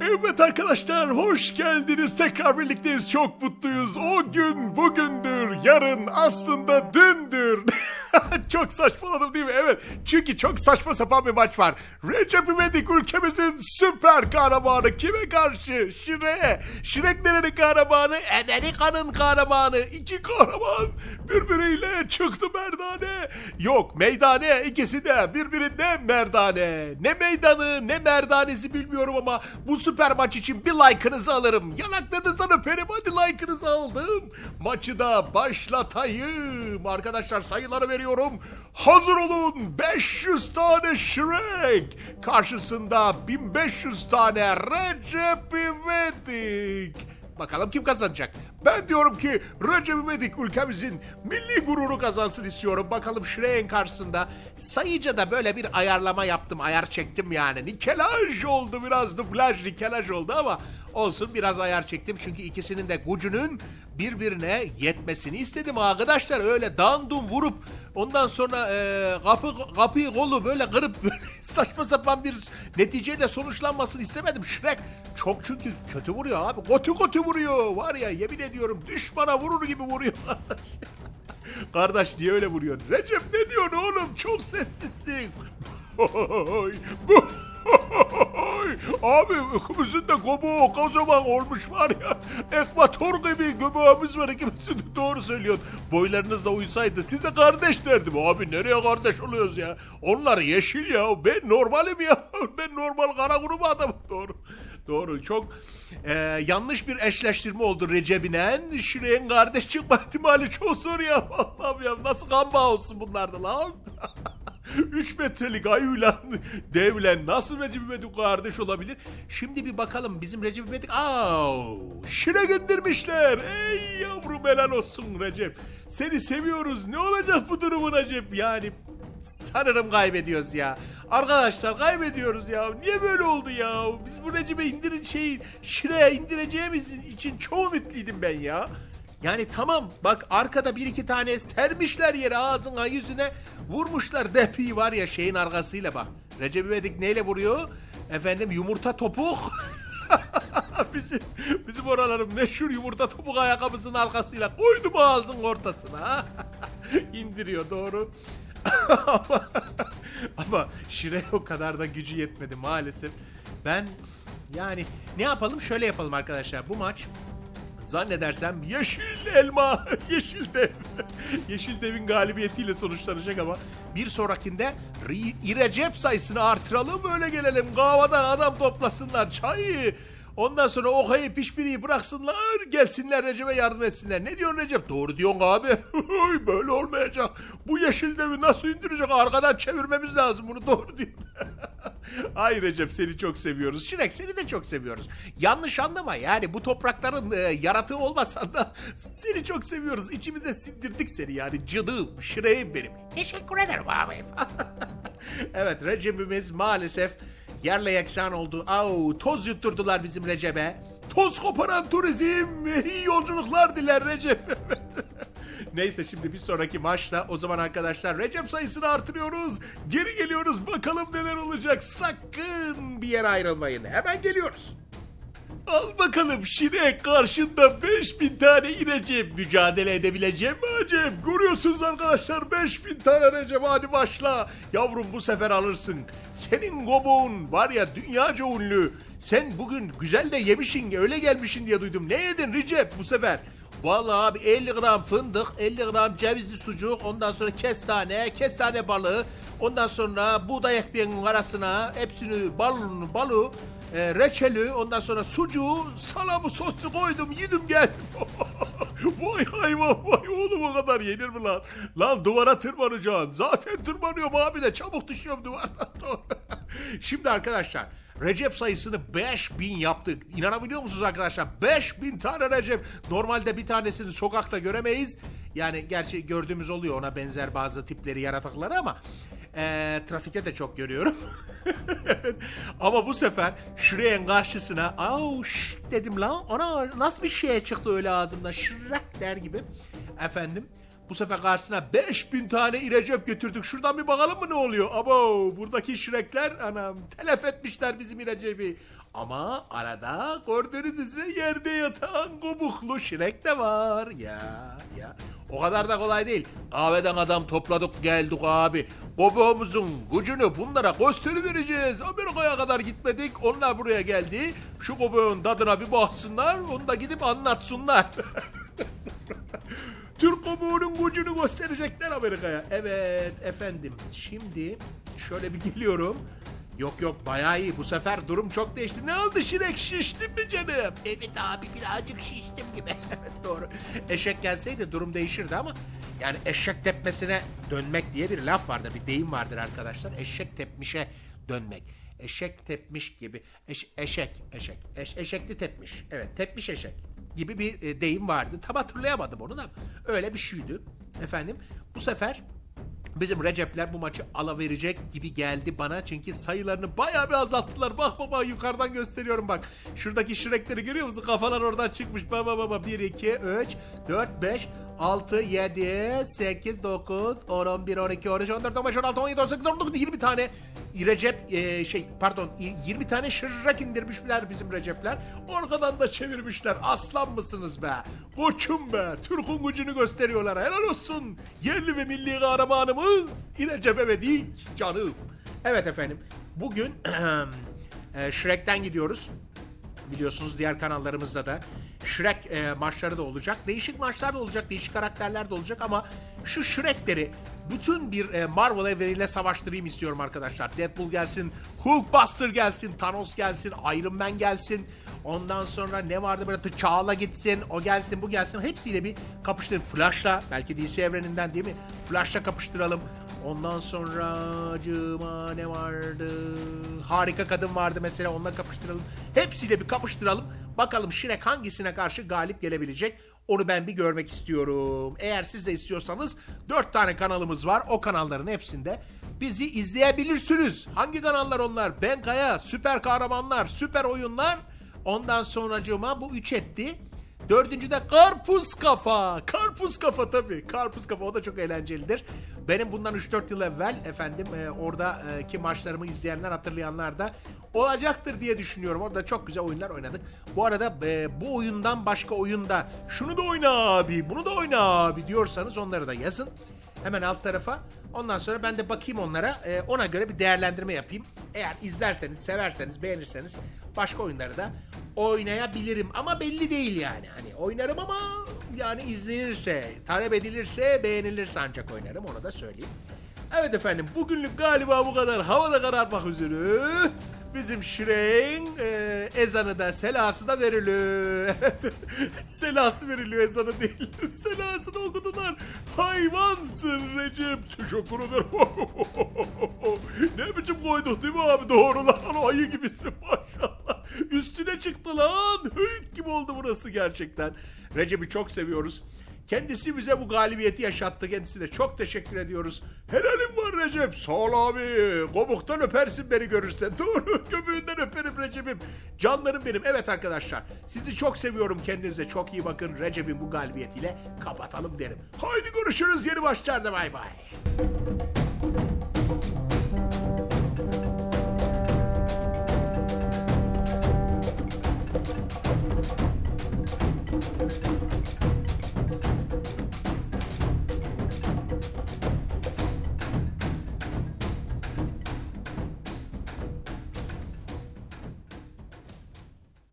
Evet arkadaşlar hoş geldiniz. Tekrar birlikteyiz. Çok mutluyuz. O gün bugündür. Yarın aslında dündür. çok saçmaladım değil mi? Evet. Çünkü çok saçma sapan bir maç var. Recep İvedik ülkemizin süper kahramanı kime karşı? Şirek'e. Şirek nerenin kahramanı? Amerika'nın kahramanı. İki kahraman birbiriyle çıktı merdane. Yok meydane ikisi de birbirinde merdane. Ne meydanı ne merdanesi bilmiyorum ama bu süper maç için bir like'ınızı alırım. Yanaklarınızdan öperim hadi like'ınızı aldım. Maçı da başlatayım. Arkadaşlar sayıları veriyorum. Hazır olun 500 tane Shrek. Karşısında 1500 tane Recep İvedik. Bakalım kim kazanacak? Ben diyorum ki Recep İvedik ülkemizin milli gururu kazansın istiyorum. Bakalım Shrek'in karşısında sayıca da böyle bir ayarlama yaptım. Ayar çektim yani. Nikelaj oldu biraz dublaj nikelaj oldu ama olsun biraz ayar çektim. Çünkü ikisinin de gücünün birbirine yetmesini istedim arkadaşlar. Öyle dandum vurup ondan sonra e, kapı kapıyı kolu böyle kırıp böyle saçma sapan bir neticeyle sonuçlanmasını istemedim. Shrek çok çünkü kötü vuruyor abi. Kötü kötü vuruyor. Var ya yemin ediyorum düşmana vurur gibi vuruyor. Kardeş niye öyle vuruyorsun? Recep ne diyorsun oğlum? Çok sessizsin. De göbeği kocaman olmuş var ya. Ekvator gibi göbeğimiz var ikimizin de doğru söylüyorsun. Boylarınız da uysaydı size kardeş derdim. Abi nereye kardeş oluyoruz ya? Onlar yeşil ya. Ben normalim ya. Ben normal kara grubu adamım. Doğru. Doğru. Çok e, yanlış bir eşleştirme oldu Recep'inen. Şire'nin kardeş çıkma ihtimali çok zor ya. Allah'ım ya. Nasıl kan olsun bunlarda lan? 3 metrelik ayıyla devlen nasıl Recep İvedik kardeş olabilir? Şimdi bir bakalım bizim Recep İvedik Aa, şire göndermişler. Ey yavrum helal olsun Recep. Seni seviyoruz. Ne olacak bu durumun Recep? Yani sanırım kaybediyoruz ya. Arkadaşlar kaybediyoruz ya. Niye böyle oldu ya? Biz bu Recep'e indirin şeyi Şire'ye indireceğimiz için çok ümitliydim ben ya. Yani tamam bak arkada bir iki tane sermişler yere ağzına yüzüne vurmuşlar depi var ya şeyin arkasıyla bak. Recep İvedik neyle vuruyor? Efendim yumurta topuk. bizim bizim oraların meşhur yumurta topuk ayakkabısının arkasıyla koydum ağzın ortasına. İndiriyor doğru. ama, ama Şire o kadar da gücü yetmedi maalesef. Ben yani ne yapalım şöyle yapalım arkadaşlar bu maç Zannedersem yeşil elma, yeşil dev. yeşil devin galibiyetiyle sonuçlanacak ama bir sonrakinde Ri- Recep sayısını artıralım öyle gelelim. Kahvadan adam toplasınlar çayı. Ondan sonra okayı pişpiriyi bıraksınlar gelsinler Recep'e yardım etsinler. Ne diyorsun Recep? Doğru diyorsun abi. Böyle olmayacak. Bu yeşil devi nasıl indirecek? Arkadan çevirmemiz lazım bunu doğru diyorsun. Ay Recep seni çok seviyoruz. Şirek seni de çok seviyoruz. Yanlış anlama yani bu toprakların e, yaratığı olmasan da seni çok seviyoruz. İçimize sindirdik seni yani canım, şireğim benim. Teşekkür ederim abi. evet Recep'imiz maalesef yerle yeksan oldu. Au toz yutturdular bizim Recep'e. Toz koparan turizm. İyi yolculuklar diler Recep. Neyse şimdi bir sonraki maçta o zaman arkadaşlar Recep sayısını artırıyoruz. Geri geliyoruz bakalım neler olacak. Sakın bir yere ayrılmayın. Hemen geliyoruz. Al bakalım Şirek karşında 5000 tane Recep mücadele edebileceğim mi Acem? Görüyorsunuz arkadaşlar 5000 tane Recep hadi başla. Yavrum bu sefer alırsın. Senin gobuğun var ya dünyaca ünlü. Sen bugün güzel de yemişsin öyle gelmişsin diye duydum. Ne yedin Recep bu sefer? Vallahi abi 50 gram fındık, 50 gram cevizli sucuk, ondan sonra kestane, kestane balığı, ondan sonra buğday ekmeğinin arasına hepsini balını, balı, e, reçeli, ondan sonra sucuğu, salamı, sosu koydum, yedim geldim. vay hayvan vay oğlum o kadar yenir mi lan? Lan duvara tırmanacaksın. Zaten tırmanıyorum abi de çabuk düşüyorum duvardan. Şimdi arkadaşlar Recep sayısını 5000 yaptık. İnanabiliyor musunuz arkadaşlar? 5000 tane Recep. Normalde bir tanesini sokakta göremeyiz. Yani gerçi gördüğümüz oluyor ona benzer bazı tipleri, yaratıkları ama eee, trafikte de çok görüyorum. ama bu sefer Shrek'in karşısına au dedim lan ona nasıl bir şeye çıktı öyle ağzımdan şırrak der gibi. Efendim Bu sefer karşısına 5000 tane İrecep götürdük. Şuradan bir bakalım mı ne oluyor? Abo buradaki şirekler anam telef etmişler bizim İrecep'i. Ama arada gördüğünüz üzere yerde yatan gobuklu şirek de var. Ya ya o kadar da kolay değil. Kahveden adam topladık geldik abi. Boboğumuzun gücünü bunlara gösteriveriz. Amerika'ya kadar gitmedik. Onlar buraya geldi. Şu boboğun tadına bir baksınlar. Onu da gidip anlatsınlar. Türk kamuoyunun gücünü gösterecekler Amerika'ya. Evet efendim. Şimdi şöyle bir geliyorum. Yok yok bayağı iyi. Bu sefer durum çok değişti. Ne oldu Şirek? Şiştin mi canım? Evet abi birazcık şiştim gibi. evet doğru. Eşek gelseydi durum değişirdi ama yani eşek tepmesine dönmek diye bir laf vardır. Bir deyim vardır arkadaşlar. Eşek tepmişe dönmek. Eşek tepmiş gibi. Eş- eşek, eşek. Eş- eşekli tepmiş. Evet tepmiş eşek gibi bir e, deyim vardı. Tam hatırlayamadım onu da. Öyle bir şeydi. Efendim bu sefer bizim Recepler bu maçı alaverecek gibi geldi bana. Çünkü sayılarını bayağı bir azalttılar. Bak baba yukarıdan gösteriyorum bak. Şuradaki şirekleri görüyor musun? Kafalar oradan çıkmış. Baba baba 1, 2, 3, 4, 5, 6, 7, 8, 9, 10, 11, 12, 13, 14, 15, 16, 17, 18, 19, 20 tane Recep e, şey pardon 20 tane şırrak indirmişler bizim Recepler. Arkadan da çevirmişler. Aslan mısınız be? Koçum be. Türk'ün gücünü gösteriyorlar. Helal olsun. Yerli ve milli kahramanımız İrecep Evedik canım. Evet efendim. Bugün e, Shrek'ten gidiyoruz biliyorsunuz diğer kanallarımızda da Shrek e, maçları da olacak. Değişik maçlar da olacak, değişik karakterler de olacak ama şu Shrek'leri bütün bir e, Marvel evreniyle savaştırayım istiyorum arkadaşlar. Deadpool gelsin, Hulkbuster gelsin, Thanos gelsin, Iron Man gelsin. Ondan sonra ne vardı böyle T'Challa gitsin, o gelsin, bu gelsin. Hepsiyle bir kapıştır. Flash'la, belki DC evreninden değil mi? Flash'la kapıştıralım. Ondan sonra cıma ne vardı? Harika kadın vardı mesela onunla kapıştıralım. Hepsiyle bir kapıştıralım. Bakalım Shrek hangisine karşı galip gelebilecek? Onu ben bir görmek istiyorum. Eğer siz de istiyorsanız 4 tane kanalımız var. O kanalların hepsinde bizi izleyebilirsiniz. Hangi kanallar onlar? Ben Kaya, Süper Kahramanlar, Süper Oyunlar. Ondan sonracığıma bu 3 etti. Dördüncü de karpuz kafa. Karpuz kafa tabii. Karpuz kafa o da çok eğlencelidir. Benim bundan 3-4 yıl evvel efendim e, oradaki maçlarımı izleyenler hatırlayanlar da olacaktır diye düşünüyorum. Orada çok güzel oyunlar oynadık. Bu arada e, bu oyundan başka oyunda şunu da oyna abi, bunu da oyna abi diyorsanız onları da yazın. Hemen alt tarafa. Ondan sonra ben de bakayım onlara. e, ona göre bir değerlendirme yapayım. Eğer izlerseniz, severseniz, beğenirseniz başka oyunları da oynayabilirim. Ama belli değil yani. Hani oynarım ama yani izlenirse, talep edilirse, beğenilirse ancak oynarım. Onu da söyleyeyim. Evet efendim bugünlük galiba bu kadar. Hava da kararmak üzere. Bizim Şirek'in e, ezanı da selası da veriliyor. selası veriliyor ezanı değil. Selasını okudular. Hayvansın Recep. Teşekkür ederim. ne biçim koyduk değil mi abi? Doğru lan. Ayı gibisin maşallah. Üstüne çıktı lan. Höyük gibi oldu burası gerçekten. Recep'i çok seviyoruz. Kendisi bize bu galibiyeti yaşattı. Kendisine çok teşekkür ediyoruz. Helalim var Recep. Sağ ol abi. Komuktan öpersin beni görürsen. Doğru. Göbeğinden öperim Recep'im. Canlarım benim. Evet arkadaşlar. Sizi çok seviyorum. Kendinize çok iyi bakın. Recep'in bu galibiyetiyle kapatalım derim. Haydi görüşürüz yeni başlarda. Bay bay.